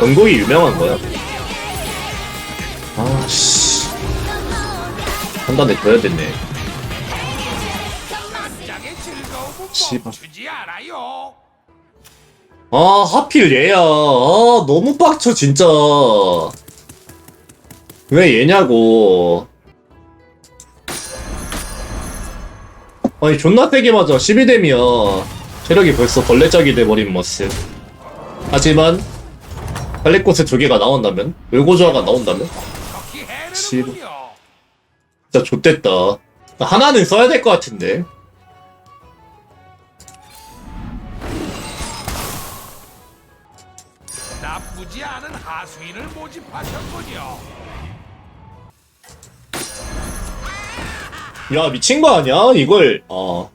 연곡이 유명한 거야. 아, 씨. 한 단에 둬야 됐네. 씨발. 아, 하필 얘야. 아, 너무 빡쳐, 진짜. 왜 얘냐고. 아니, 존나 세게 맞아. 12뎀이야. 체력이 벌써 벌레짝이 돼버린 머스. 하지만, 빨래꽃에 두 개가 나온다면? 울고조화가 나온다면? 해내는군요. 진짜 좆됐다. 하나는 써야 될 것 같은데. 나쁘지 않은 하수인을 모집하셨군요. 야, 미친 거 아니야? 이걸, 아.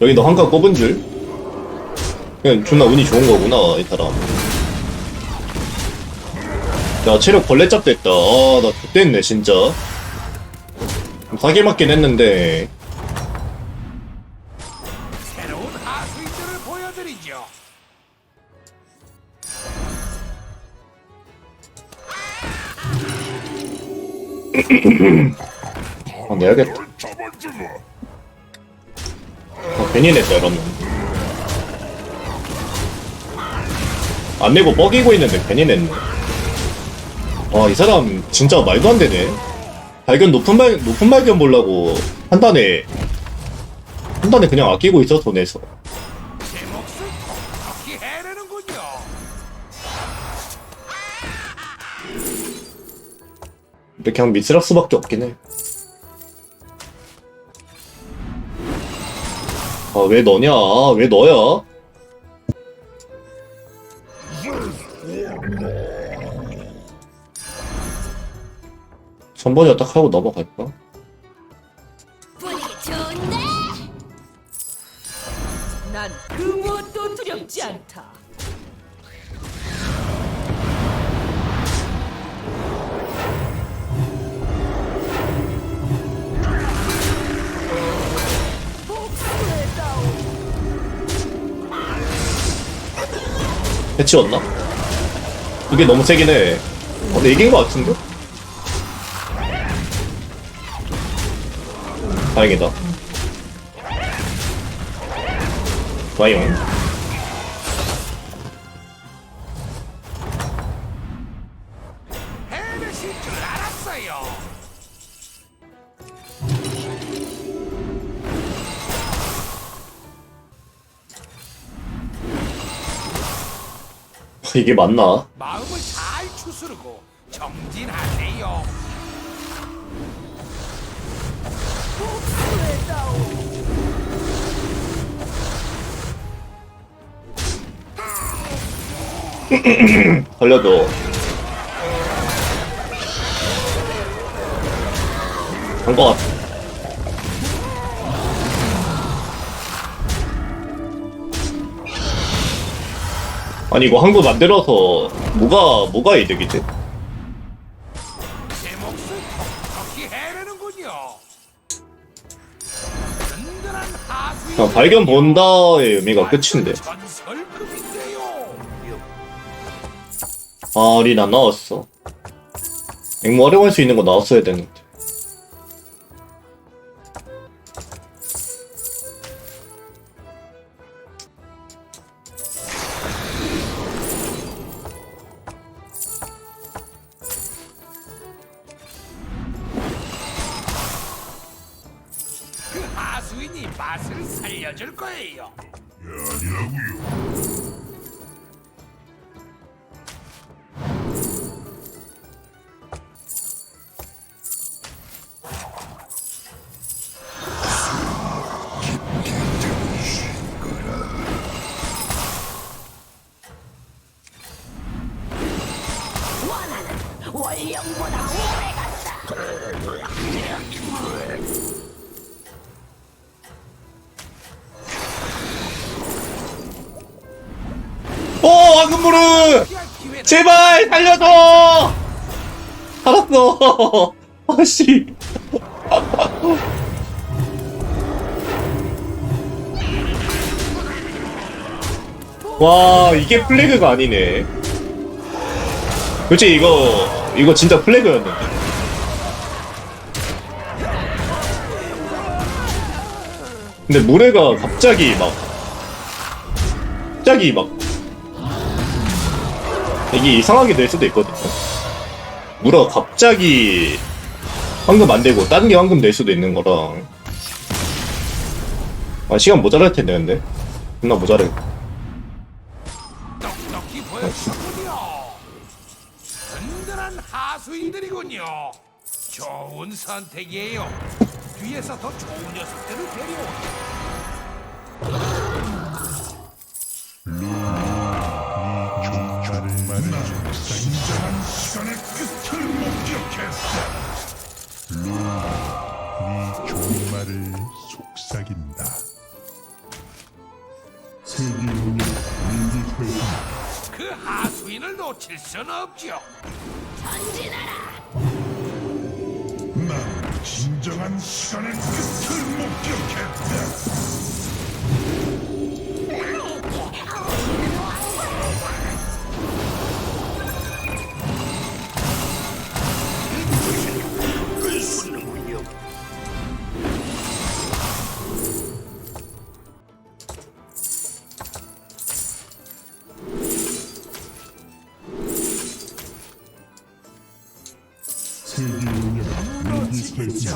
여기 너 한칸 꼽은 줄? 그냥 존나 운이 좋은 거구나, 이 사람. 야, 체력 벌레짭 됐다. 아, 나 X됐네, 진짜. 좀 사기 맞긴 했는데. 새로운 하수인들을 보여드리죠. 아, 내야겠다. 아, 괜히 냈다, 이러면. 안 내고 뻐기고 있는데 괜히 냈네. 와, 이 사람 진짜 말도 안 되네. 발견 높은 발, 높은 발견 보려고 한 단에, 한 단에 그냥 아끼고 있어, 돈에서. 근데 그냥 미스랄 수밖에 없긴 해. 아, 왜 너냐? 왜 너야? 선번이야 딱 하고 넘어갈까? 분위기 좋은데? 난 그 무엇도 두렵지 않다. 해치웠나? 이게 너무 세긴 해. 어, 근데 이긴 것 같은데? 다행이다. 좋아요. 이게 맞나? 마음을 잘 추스르고 정진하세요. 걸려도. 한것 같아. 아니 이거 한국 만들어서 뭐가 뭐가 이득이지? 제 몫을 터키 해내는군요. 든든한 하수인. 그냥 발견 본다의 의미가 끝인데. 전설급인데요. 아, 린안 나왔어. 앵무 활용할 수 있는 거 나왔어야 되는데. 수인이 맛을 살려줄 거예요. 원령보다 기회는 제발 살려줘! 살았어. 아씨. 와 이게 플래그가 아니네 그치 이거 이거 진짜 플래그였는데 근데 무례가 갑자기 막 갑자기 막 이게 이상하게 될 수도 있거든요 무라 갑자기 황금 안 되고 다른 게 황금 될 수도 있는 거라 아 시간 모자랄 텐데 근데 존나 모자래. 든든한 하수인들이군요. 좋은 선택이에요. 뒤에서 더 좋은 녀석들을 데려오 진정한 시간의 끝을 목격했다. 네 종말을 속삭인다. 세계 운명 민기 그 하수인을 놓칠 순 없죠. 전진하라. 난 진정한 시간의 끝을 목격했다. 세계 운명 민기 결승 이제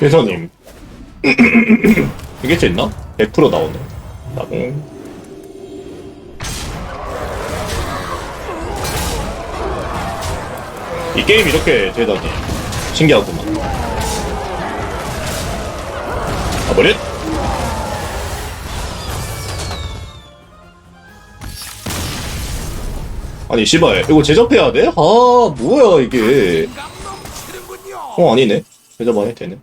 회사님. 이게 됐나? 100% 나오네. 나봉 이 게임 이렇게 되다니 신기하구만. 아 버릇 아니 씨발 이거 제접해야 돼? 아 뭐야 이게? 어 아니네 제접 안 해도 되네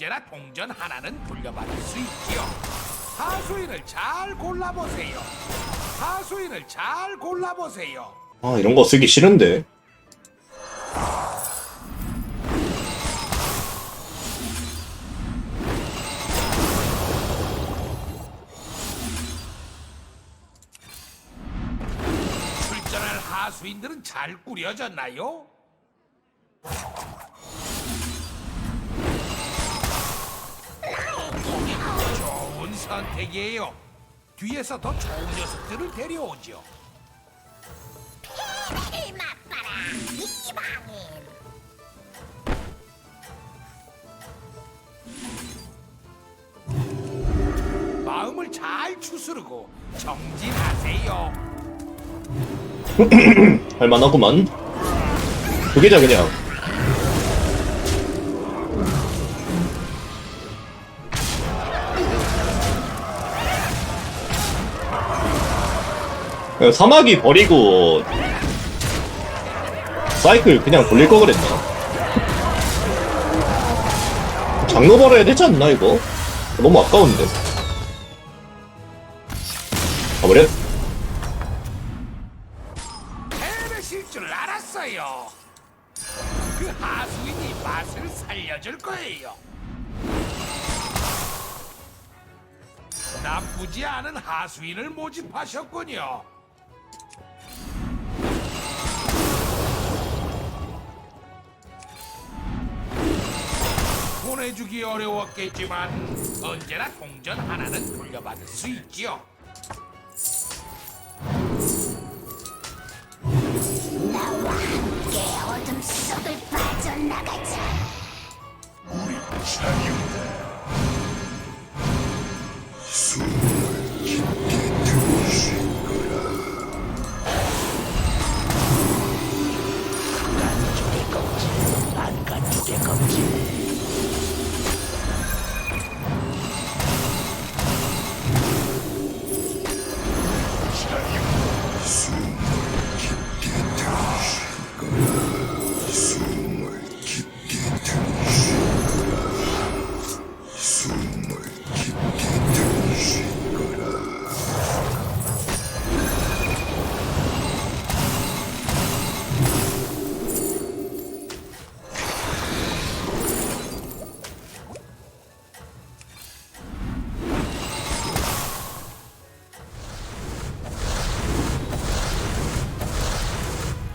언제나 동전 하나는 돌려받을 수 있지요. 하수인을 잘 골라보세요. 하수인을 잘 골라보세요. 아 이런 거 쓰기 싫은데 출전할 하수인들은 잘 꾸려졌나요? 좋은 선택이에요. 뒤에서 더 좋은 녀석들을 데려오죠. 맛봐라. 이방인. 마음을 잘 추스르고 정진하세요. 할만하구만 그게자 그냥 사마귀 버리고 사이클 그냥 돌릴 거 그랬나? 장로 벌어야 되지 않나 이거? 너무 아까운데 가버려? 해내실 줄 알았어요. 그 하수인이 맛을 살려줄 거예요. 나쁘지 않은 하수인을 모집하셨군요. 보내주기 어려웠겠지만 언제나 동전 하나는 돌려받을 수 있지요. 나와 함께 어둠 속을 빠져나가자. 우리 자유다. 숨을 깊게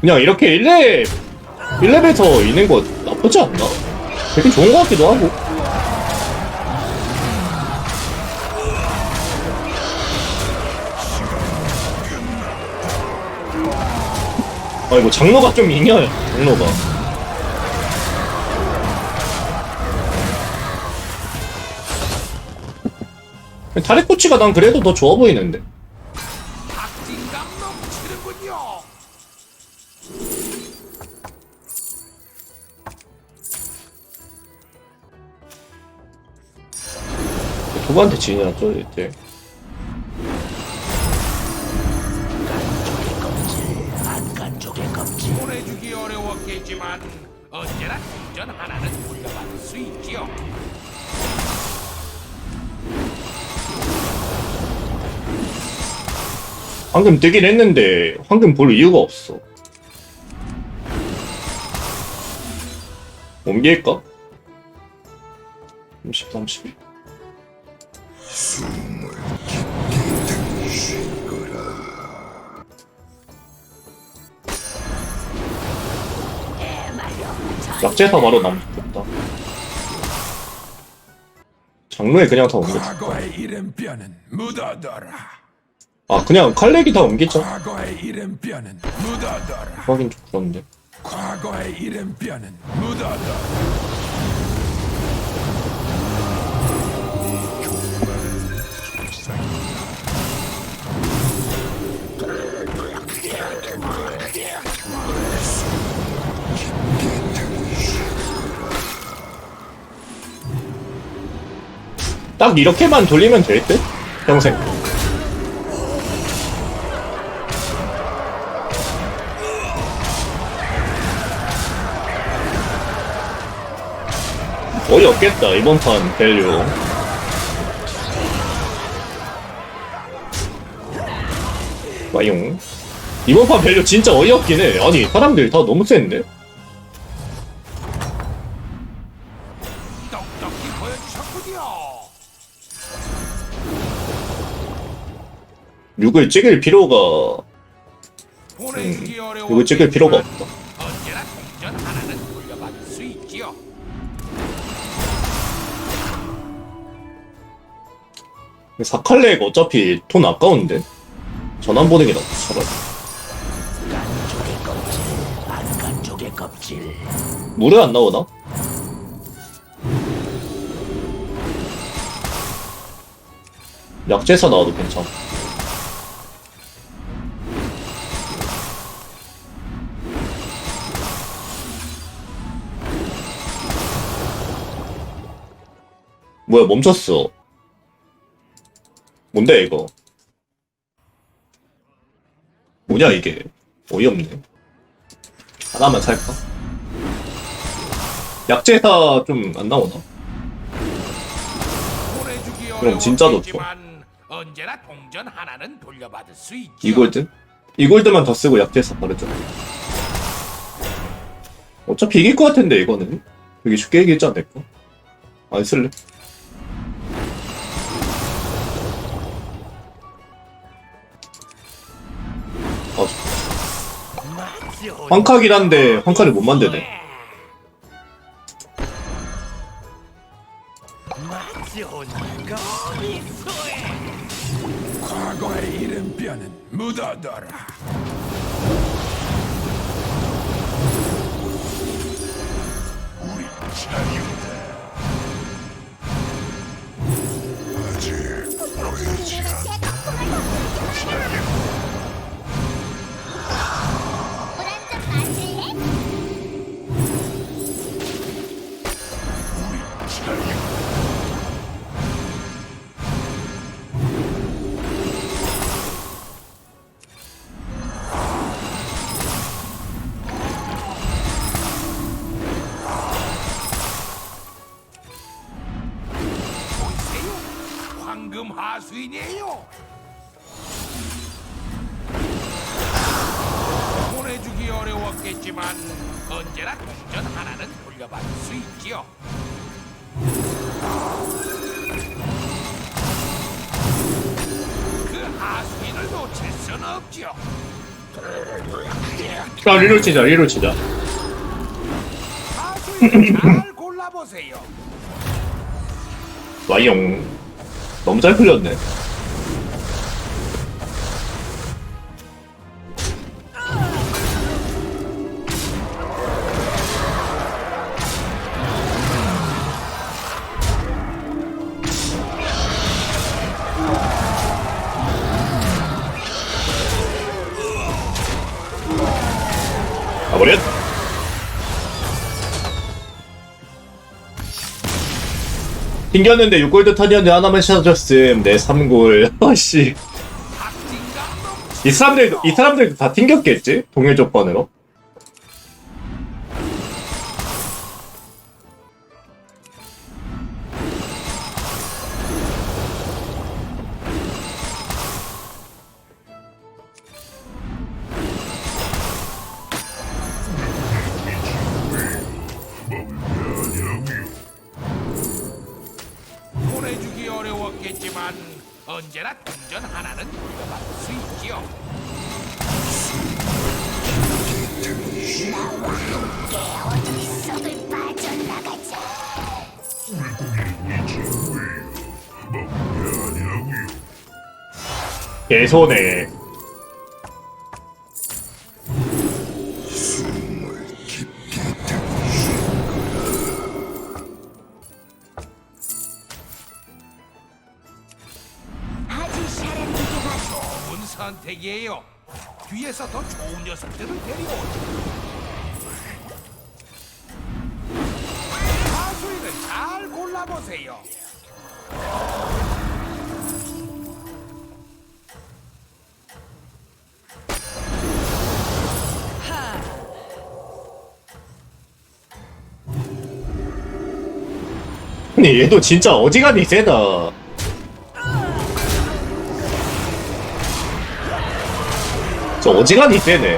그냥 이렇게 1렙 1렙에서 있는 거 나쁘지 않나? 되게 좋은 것 같기도 하고. 아니 뭐 장로가 좀 이냐 장로가? 다리꼬치가 난 그래도 더 좋아 보이는데 누구한테 지냐 저 이제 보내주기 어려웠겠지만 언제나 동전 하나는 돌려받을 수 있지요. 황금 뜨긴 했는데 황금 볼 이유가 없어 옮길까? 30, 30 숨을 깊게 들이쉴 거라. 약재사 바로 남겠다 장로에 그냥 다 옮겼어 과거의 이름뼈는 묻어둬라. 아 그냥 칼렉이 다 옮겼죠 과거의 이름뼈는 묻어둬라. 하긴 좀 그런데 과거의 이름뼈는 묻어둬라. 딱 이렇게만 돌리면 될 듯? 평생 어이없겠다 이번 판 밸류 와용 이번 판 밸류 진짜 어이없긴 해 아니 사람들 다 너무 센데? 6을 찍을 필요가 어려워. 이거 찍을 필요가 없다. 사칼렉 어차피 돈 아까운데 전환 게 낫다 차라리 물에 안 나오나? 약재사 나와도 괜찮아 뭐야 멈췄어 뭔데 이거 뭐냐 이게 어이없네 하나만 살까? 약재사 좀 안 나오나? 그럼 진짜 어려웠겠지만 언제나 동전 하나는 돌려받을 수 있지요. 이골드? 이골드만 더 쓰고 약재사 바르죠 어차피 이길 것 같은데 이거는 되게 쉽게 이기지 않을까? 안 쓸래 황카긴 한데 황카를 못 만드네 과거의 이름뼈는 묻어둬라. 우리 자유다. 아직 보이지 않. 불 하수인이에요. 보내주기 어려웠겠지만 언제나 동전 하나는 돌려받을 수 있지요. 그 하수인을 놓칠 수는 없지요. 아 리롤 치자 리롤 치자 하수인 잘 골라보세요. 와이용 너무 잘 풀렸네. 가버렸 튕겼는데 6골드 턴이었는데 하나만 샷줬음. 내 3골. 아씨. 이 사람들도 이 사람들도 다 튕겼겠지? 동일 조건으로 어려웠겠지만 언제나 동전 하나는 돌려받을 수 있지요. 어둠 속을 빠져나가자. 개손해 선택이에요. 뒤에서 더 좋은 녀석들을 데려오죠. 하수인을 잘 골라보세요. 얘도 진짜 어지간히 세다 저 어지간히 세네.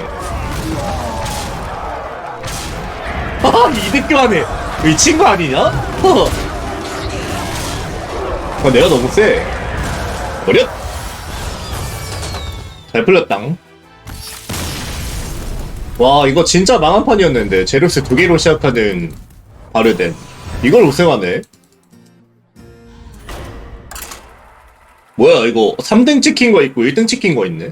아 이득교 하네 이 친구 아니냐? 허. 아, 내가 너무 세. 버렸 잘 풀렸당. 와 이거 진짜 망한 판이었는데 제로스 두 개로 시작하는 바르덴 이걸 우승하네. 뭐야 이거 3등 찍힌 거 있고 1등 찍힌 거 있네